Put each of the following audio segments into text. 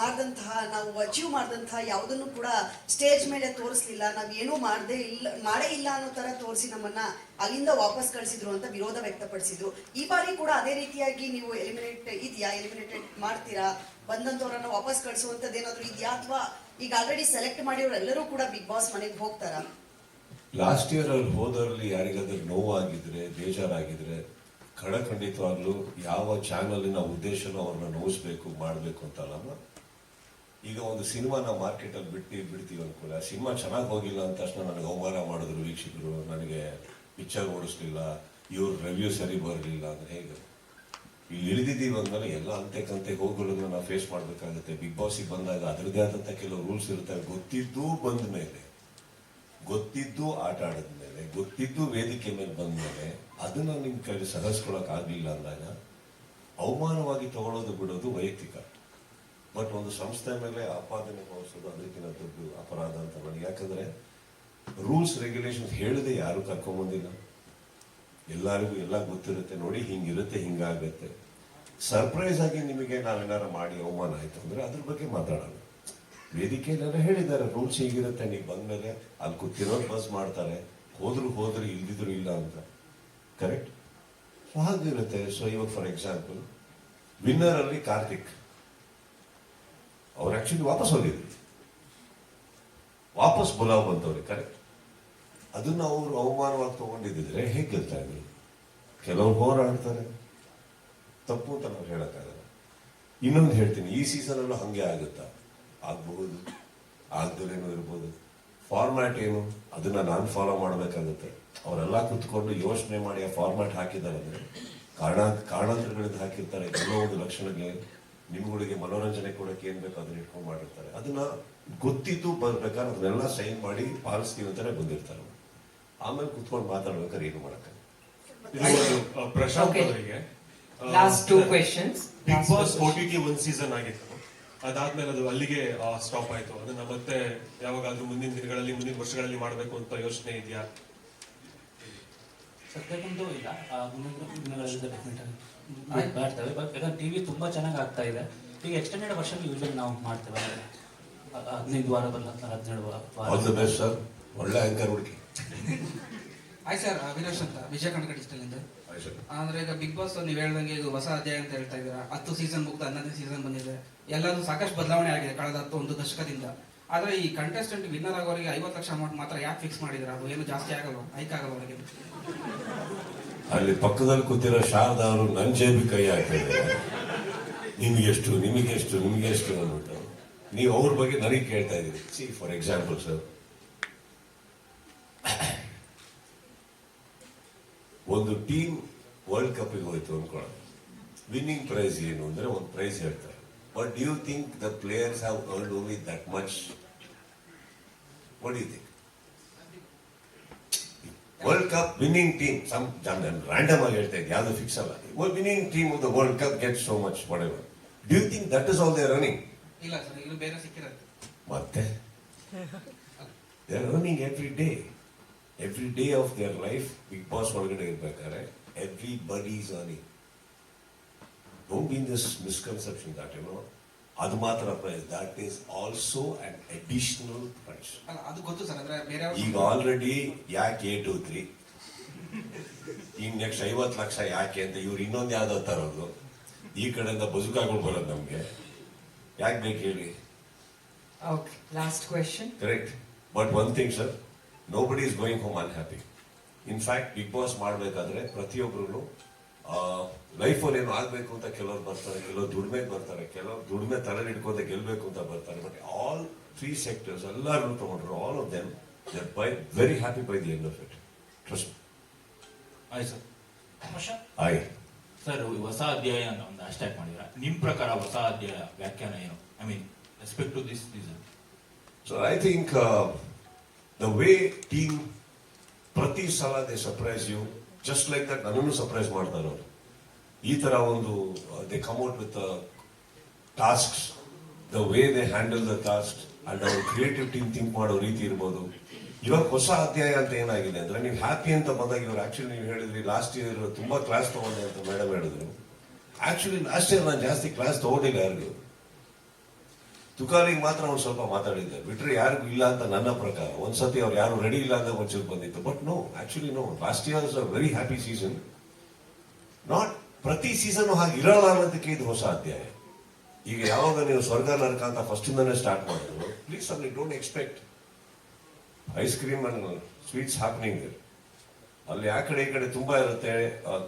ಮಾಡಿದಂತಹ, ನಾವು ಅಚೀವ್ ಮಾಡಿದಂತಹ ಯಾವುದನ್ನು ಕೂಡ ಸ್ಟೇಜ್ ಮೇಲೆ ತೋರಿಸ್ಲಿಲ್ಲ. ನಾವು ಏನೂ ಮಾಡದೇ ಇಲ್ಲ, ಮಾಡೇ ಇಲ್ಲ ಅನ್ನೋ ಥರ ತೋರಿಸಿ ನಮ್ಮನ್ನ ಅಲ್ಲಿಂದ ವಾಪಸ್ ಕಳಿಸಿದ್ರು ಅಂತ ವಿರೋಧ ವ್ಯಕ್ತಪಡಿಸಿದ್ರು. ಈ ಬಾರಿ ಕೂಡ ಅದೇ ರೀತಿಯಾಗಿ ನೀವು ಎಲಿಮಿನೇಟ್ ಇದೆಯಾ? ಎಲಿಮಿನೇಟೆಡ್ ಮಾಡ್ತೀರಾ? ಬಂದಂಥವ್ರನ್ನ ವಾಪಸ್ ಕಳಿಸುವಂಥದ್ದು ಏನಾದರೂ ಇದೆಯಾ? ಅಥವಾ ಈಗ ಆಲ್ರೆಡಿ ಸೆಲೆಕ್ಟ್ ಮಾಡಿರೋರೆಲ್ಲರೂ ಕೂಡ ಬಿಗ್ ಬಾಸ್ ಮನೆಗೆ ಹೋಗ್ತಾರಾ? ಲಾಸ್ಟ್ ಇಯರ್ ಅಲ್ಲಿ ಹೋದರಲ್ಲಿ ಯಾರಿಗಾದ್ರೂ ನೋವಾಗಿದ್ರೆ, ಬೇಜಾರಾಗಿದ್ರೆ ಖಡಖಂಡಿತವಾಗ್ಲೂ ಯಾವ ಚಾನಲಿನ ಉದ್ದೇಶನೂ ಅವ್ರನ್ನ ನೋಯಿಸ್ಬೇಕು ಮಾಡಬೇಕು ಅಂತಲ್ಲ ಈಗ ಒಂದು ಸಿನಿಮಾ ಮಾರ್ಕೆಟ್ ಅಲ್ಲಿ ಬಿಟ್ಟು, ಬಿಡ್ತೀವಿ ಅನ್ಕೂಲ ಸಿನಿಮಾ ಚೆನ್ನಾಗಿ ಹೋಗಿಲ್ಲ ಅಂತ ತಕ್ಷಣ ನನಗೆ ಅವಮಾನ ಮಾಡಿದ್ರು ವೀಕ್ಷಕರು, ನನಗೆ ಪಿಕ್ಚರ್ ಓಡಿಸ್ಲಿಲ್ಲ, ಇವ್ರ ರಿವ್ಯೂ ಸರಿ ಬರಲಿಲ್ಲ ಅಂದ್ರೆ ಹೇಗೆ? ಇಲ್ಲಿ ಇಳಿದಿದ್ದೀವಿ ಅಂದಮೇಲೆ ಎಲ್ಲ ಅಂತೆ ಕಂತೆ ಹೋಗೋದನ್ನ ನಾವು ಫೇಸ್ ಮಾಡಬೇಕಾಗುತ್ತೆ. ಬಿಗ್ ಬಾಸಿಗೆ ಬಂದಾಗ ಅದರದೇ ಆದಂಥ ಕೆಲವು ರೂಲ್ಸ್ ಇರ್ತವೆ. ಗೊತ್ತಿದ್ದು ಬಂದ ಮೇಲೆ, ಗೊತ್ತಿದ್ದು ಆಟ ಆಡಿದ್ಮೇಲೆ ಗೊತ್ತಿದ್ದು ವೇದಿಕೆ ಮೇಲೆ ಬಂದ್ಮೇಲೆ ಅದನ್ನ ನಿಮ್ಮ ಕೈಲಿ ಸಹಿಸ್ಕೊಳಕ್ ಆಗ್ಲಿಲ್ಲ ಅಂದಾಗ ಅವಮಾನವಾಗಿ ತಗೊಳ್ಳೋದು ಬಿಡೋದು ವೈಯಕ್ತಿಕ. ಬಟ್ ಒಂದು ಸಂಸ್ಥೆ ಮೇಲೆ ಆಪಾದನೆ ಮಾಡಿಸೋದು ಅದಕ್ಕಿಂತ ದೊಡ್ಡ ಅಪರಾಧ ಅಂತ ನನಗೆ. ಯಾಕಂದ್ರೆ ರೂಲ್ಸ್ ರೆಗ್ಯುಲೇಷನ್ಸ್ ಹೇಳದೆ ಯಾರು ಕರ್ಕೊಂಬಂದಿಲ್ಲ. ಎಲ್ಲರಿಗೂ ಎಲ್ಲ ಗೊತ್ತಿರುತ್ತೆ. ನೋಡಿ, ಹಿಂಗಿರುತ್ತೆ, ಹಿಂಗಾಗುತ್ತೆ. ಸರ್ಪ್ರೈಸ್ ಆಗಿ ನಿಮಗೆ ನಾವೇನಾರು ಮಾಡಿ ಅವಮಾನ ಆಯ್ತು ಅಂದ್ರೆ ಅದ್ರ ಬಗ್ಗೆ ಮಾತಾಡೋಣ. ವೇದಿಕೆಯಲ್ಲೆಲ್ಲ ಹೇಳಿದ್ದಾರೆ ರೂಲ್ಸ್ ಹೀಗಿರುತ್ತೆ, ನೀವು ಬಂದ್ಮೇಲೆ ಅಲ್ಲಿ ಕೂತಿರೋರು ಬಸ್ ಮಾಡ್ತಾರೆ. ಹೋದ್ರು ಹೋದ್ರು ಇಲ್ದಿದ್ರು ಇಲ್ಲ ಅಂತ. ಕರೆಕ್ಟ್ ಸೊ ಹಾಗಿರುತ್ತೆ. ಸೊ ಇವಾಗ ಫಾರ್ ಎಕ್ಸಾಂಪಲ್ ವಿನ್ನರ್ ಅಲ್ಲಿ ಕಾರ್ತಿಕ್. ಅವ್ರು ಆ್ಯಕ್ಚುಲಿ ವಾಪಸ್ ಹೋಗಿದ್ರು. ವಾಪಸ್ ಬುಲಾವ್ ಬಂತವ್ರಿಗೆ ಕರೆಕ್ಟ್ ಅದನ್ನು ಅವರು ಅವಮಾನವಾಗಿ ತಗೊಂಡಿದ್ದಿದ್ರೆ ಹೇಗೆ ಗೆಲ್ತಾ ಇದ್ರು? ಕೆಲವರು ಹೋರಾಡ್ತಾರೆ. ತಪ್ಪು ಅಂತ ನಾವು ಹೇಳಕ್ಕಾಗಲ್ಲ. ಇನ್ನೊಂದು ಹೇಳ್ತೀನಿ, ಈ ಸೀಸನ್ ಹಾಗೆ ಹಂಗೆ ಆಗುತ್ತಾ? ಆಗಬಹುದು ಆಗದೇನೋ ಇರ್ಬೋದು. ಫಾರ್ಮ್ಯಾಟ್ ಏನು? ಅದನ್ನ ನಾನು ಫಾಲೋ ಮಾಡಬೇಕಾಗುತ್ತೆ. ಅವರೆಲ್ಲ ಕೂತ್ಕೊಂಡು ಯೋಚನೆ ಮಾಡಿ ಆ ಫಾರ್ಮ್ಯಾಟ್ ಹಾಕಿದ್ದಾರೆ ಅಂದರೆ ಕಾರಣ ಕಾರಣಾಂತರಗಳಿಂದ ಹಾಕಿರ್ತಾರೆ, ಎಲ್ಲೋ ಒಂದು ನಿಮ್ಗಳಿಗೆ ಮನೋರಂಜನೆ ಕೊಡಕ್ಕೆ ಏನ್ ಬೇಕು ಅದನ್ನ ಇಟ್ಕೊಂಡು ಮಾಡಿರ್ತಾರೆ. ಅದನ್ನ ಗೊತ್ತಿದ್ದು ಬರ್ಬೇಕಾದ್ರೆ ಅದನ್ನೆಲ್ಲ ಸೈನ್ ಮಾಡಿ ಪಾಲಿಸ್ತೀವಿ ಅಂತಾನೆ ಬಂದಿರ್ತಾರೆ. ಆಮೇಲೆ ಕುತ್ಕೊಂಡು ಮಾತಾಡ್ಬೇಕಾದ್ರೆ ಏನು ಮಾಡಕ್ಕ? ಪ್ರಶಾಂತ್. ಅವರಿಗೆ. ಬಿಗ್ ಬಾಸ್ ಟಿ ಒಂದ್ ಸೀಸನ್ ಆಗಿತ್ತು. ಅದಾದ್ಮೇಲೆ ಅದು ಅಲ್ಲಿಗೆ ಸ್ಟಾಪ್ ಆಯ್ತು. ಅದನ್ನ ಮತ್ತೆ ಯಾವಾಗಾದ್ರೂ ಮುಂದಿನ ದಿನಗಳಲ್ಲಿ ಮುಂದಿನ ವರ್ಷಗಳಲ್ಲಿ ಮಾಡಬೇಕು ಅಂತ ಯೋಚನೆ ಇದೆಯಾ? ಸದ್ಯಕ್ಕಂತೂ ಇಲ್ಲ. ಆ, ಮುಂದಿನ ದಿನಗಳಲ್ಲಿ ಡೆಫಿನೆಟ್ ಆಗಿ ಮಾಡ್ತೇವೆ. ಬಟ್ ಯಾಕಂದ್ರೆ ಟಿವಿ ತುಂಬಾ ಚೆನ್ನಾಗಿ ಆಗ್ತಾ ಇದೆ. ಈಗ ಎಕ್ಸ್ಟೆಂಡೆಡ್ ವರ್ಷನ್ ಯೂಶಲಿ ನಾವು ಮಾಡ್ತೇವೆ. ಹದಿನೈದು ವಾರ ಬಲ್ಲ ಹದಿನೇಳು ವಾರ. ಆಲ್ ದ ಬೆಸ್ಟ್ ಸರ್ ಒಳ್ಳೆ ಹುಡುಕಿ ಹಾಯ್ ಸರ್ ಅವಿನಾಶ್ ಅಂತ. ವಿಜಯ ಕನ್ನಡ ಡಿಜಿಟಲ್ ಇಂದ ಅಂದ್ರೆ ಈಗ ಬಿಗ್ ಬಾಸ್ ನೀವು ಹೇಳ್ದಂಗೆ ಇದು ಹೊಸ ಅಧ್ಯಾಯ ಅಂತ ಹೇಳ್ತಾ ಇದ್ದೀರಾ. ಹತ್ತು ಸೀಸನ್ ಮುಗ್ದು ಹನ್ನೊಂದನೇ ಸೀಸನ್ ಬಂದಿದೆ. ಎಲ್ಲರೂ ಸಾಕಷ್ಟು ಬದಲಾವಣೆ ಆಗಿದೆ ಕಳೆದ ಹತ್ತು ಒಂದು ದಶಕದಿಂದ. ಆದ್ರೆ ಈ ಕಂಟೆಸ್ಟೆಂಟ್ ವಿನ್ನರ್ ಆಗೋರಿಗೆ ಐವತ್ತು ಲಕ್ಷ ಅಮೌಂಟ್ ಮಾತ್ರ ಯಾಕೆ ಫಿಕ್ಸ್ ಮಾಡಿದ್ರೆ? ಅದು ಏನು ಜಾಸ್ತಿ ಆಗಲ್ಲ ಹೈಕ್ ಆಗಲ್ಲ ಅವರಿಗೆ? ಅಲ್ಲಿ ಪಕ್ಕದಲ್ಲಿ ಕೂತಿರೋ ಶಾರದಾ ಅವರು ನನ್ನ ಜೇಬಿ ಕೈ ಹಾಕಿದ್ದಾರೆ ನಿಮಗೆಷ್ಟು ನಿಮಗೆಷ್ಟು ನಿಮಗೆಷ್ಟು ಅಂದ್ಬಿಟ್ಟು ನೀವು ಅವ್ರ ಬಗ್ಗೆ ನನಗೆ ಕೇಳ್ತಾ ಇದ್ದೀರಿ. ಸಿ ಫಾರ್ ಎಕ್ಸಾಂಪಲ್ ಸರ್ ಒಂದು ಟೀಮ್ ವರ್ಲ್ಡ್ ಕಪ್ಪಿಗೆ ಹೋಯ್ತು ಅನ್ಕೊಳ್ಳೋಣ ವಿನ್ನಿಂಗ್ ಪ್ರೈಸ್ ಏನು? ಅಂದರೆ ಒಂದು ಪ್ರೈಸ್ ಹೇಳ್ತಾರೆ. But do you think the players have earn only that much what you think world cup winning team some random ಆಗಿ ಹೇಳ್ತಾ ಇದ್ದೆ ಯಾವ್ದು ಫಿಕ್ಸ್ ಅಲ್ಲ winning team of the world cup get so much whatever do you think that is all they running ಇಲ್ಲ sir ಈಗ ಬೇರೆ ಸಿಕ್ಕಿರತ್ತೆ ಮತ್ತೆ they are running every day every day of their life Bigg Boss ಒಳಗಡೆ ಇರ್ಬೇಕಾದ್ರೆ everybody is earning don't mean this misconception that, you know, ಅದು ಮಾತ್ರ prize that is also an additional prize ಅಲ್ಲ ಅದು ಗೊತ್ತು ಸರ್ ಅಂದ್ರೆ ಬೇರೆ ಈಗ ಆಲ್ರೆಡಿ ಯಾಕೆ ಏಟ್ ಟು ತ್ರೀ ಈಗ ನೆಕ್ಸ್ಟ್ ಐವತ್ತು ಲಕ್ಷ ಯಾಕೆ ಅಂತ ಇವ್ರು ಇನ್ನೊಂದು ಯಾವ್ದೋ ತರೋದು ಈ ಕಡೆಯಿಂದ ಬಜುಕಾಗಳು ಬರೋದು ನಮಗೆ. ಯಾಕೆ ಬೇಕು ಹೇಳಿ? Okay. Last question. Correct but one thing sir nobody is going home unhappy in fact big boss ಮಾಡಬೇಕಾದ್ರೆ ಪ್ರತಿಯೊಬ್ಬರು ಲೈಫಲ್ಲಿ ಏನು ಆಗಬೇಕು ಅಂತ ಕೆಲವ್ರು ಬರ್ತಾರೆ ಕೆಲವರು ದುಡಿಮೆಗೆ ಬರ್ತಾರೆ ಕೆಲವರು ದುಡಿಮೆ ತಲೆ ಹಿಡ್ಕೊಂತ ಗೆಲ್ಬೇಕು ಅಂತ ಬರ್ತಾರೆ. ಬಟ್ ಆಲ್ ತ್ರೀ ಸೆಕ್ಟರ್ಸ್ ಎಲ್ಲರೂ ತಗೊಂಡ್ರು all of them they by very happy by the end of it trust I sir. I sir ಹೊಸ ಅಧ್ಯಾಯ ಅಂತ ಒಂದು ಹ್ಯಾಶ್ಟ್ಯಾಗ್ ಮಾಡಿದ್ರೆ. ನಿಮ್ಮ ಪ್ರಕಾರ ಹೊಸ ಅಧ್ಯಾಯ ವ್ಯಾಖ್ಯಾನ ಏನು? I mean respect to this season so I think the way team ಪ್ರತಿ ಸಲ they surprise you just like that ನನ್ನನ್ನು ಸರ್ಪ್ರೈಸ್ ಮಾಡ್ತಾರೆ ಅವರು. ಈ ತರ ಒಂದು they come out with tasks the way they handle the task and ಅವ್ರ creative team think ಮಾಡೋ ರೀತಿ ಇರ್ಬೋದು. ಇವಾಗ ಹೊಸ ಅಧ್ಯಾಯ ಅಂತ ಏನಾಗಿದೆ ಅಂದ್ರೆ, ನೀವು ಹ್ಯಾಪಿ ಅಂತ ಬಂದಾಗ ಇವ್ರು ಆಕ್ಚುಲಿ ನೀವು ಹೇಳಿದ್ರಿ ಲಾಸ್ಟ್ ಇಯರ್ ತುಂಬಾ ಕ್ಲಾಸ್ ತಗೊಂಡೆ ಅಂತ ಮೇಡಮ್ ಹೇಳಿದ್ರು. ಆಕ್ಚುಲಿ ಲಾಸ್ಟ್ ಇಯರ್ ನಾನು ಜಾಸ್ತಿ ಕ್ಲಾಸ್ ತಗೊಂಡಿಲ್ಲ ಯಾರಿಗೂ. ತುಕಾಲಿಗೆ ಮಾತ್ರ ಅವ್ರು ಸ್ವಲ್ಪ ಮಾತಾಡಿದ್ದೆ ಬಿಟ್ರೆ ಯಾರಿಗೂ ಇಲ್ಲ ಅಂತ ನನ್ನ ಪ್ರಕಾರ. ಒಂದ್ಸತಿ ಅವ್ರು ಯಾರು ರೆಡಿ ಇಲ್ಲ ಅಂತ ಒಂಚೂರು ಬಂದಿತ್ತು. But no actually no last year very happy season not ಪ್ರತಿ ಸೀಸನ್ ಹಾಗೆ ಇರಲ್ಲ ಅನ್ನೋದಕ್ಕೆ ಇದು ಹೊಸ ಅಧ್ಯಾಯ. ಈಗ ಯಾವಾಗ ನೀವು ಸ್ವರ್ಗ ನರಕ ಅಂತ ಫಸ್ಟ್ ಇಂದಾನೆ ಸ್ಟಾರ್ಟ್ ಮಾಡಿದ್ರು ಪ್ಲೀಸ್ ಅಲ್ಲಿ don't expect ice cream and sweets happening ಅಲ್ಲಿ ಆ ಕಡೆ ಈ ಕಡೆ ತುಂಬಾ ಇರುತ್ತೆ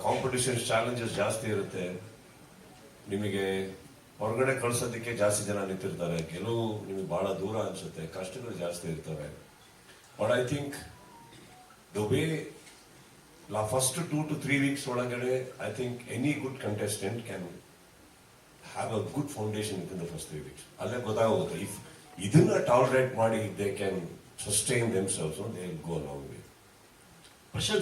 ಕಾಂಪಿಟೇಷನ್ ಚಾಲೆಂಜಸ್ ಜಾಸ್ತಿ ಇರುತ್ತೆ. ನಿಮಗೆ ಹೊರಗಡೆ ಕಳ್ಸೋದಕ್ಕೆ ಜಾಸ್ತಿ ಜನ ನಿಂತಿರ್ತಾರೆ, ಗೆಲುವು ನಿಮಗೆ ಬಹಳ ದೂರ ಅನ್ಸುತ್ತೆ, ಕಷ್ಟಗಳು ಜಾಸ್ತಿ ಇರ್ತವೆ. But I think the way law first two to three weeks ಒಳಗಡೆ I think any good contestant can have a good foundation in the first three weeks ಅಲ್ಲೇ ಗೊತ್ತಾಗೋದು ಇಫ್ ಇದನ್ನ ಟಾಲರೇಟ್ ಮಾಡಿ they can sustain themselves they go long way Prashanth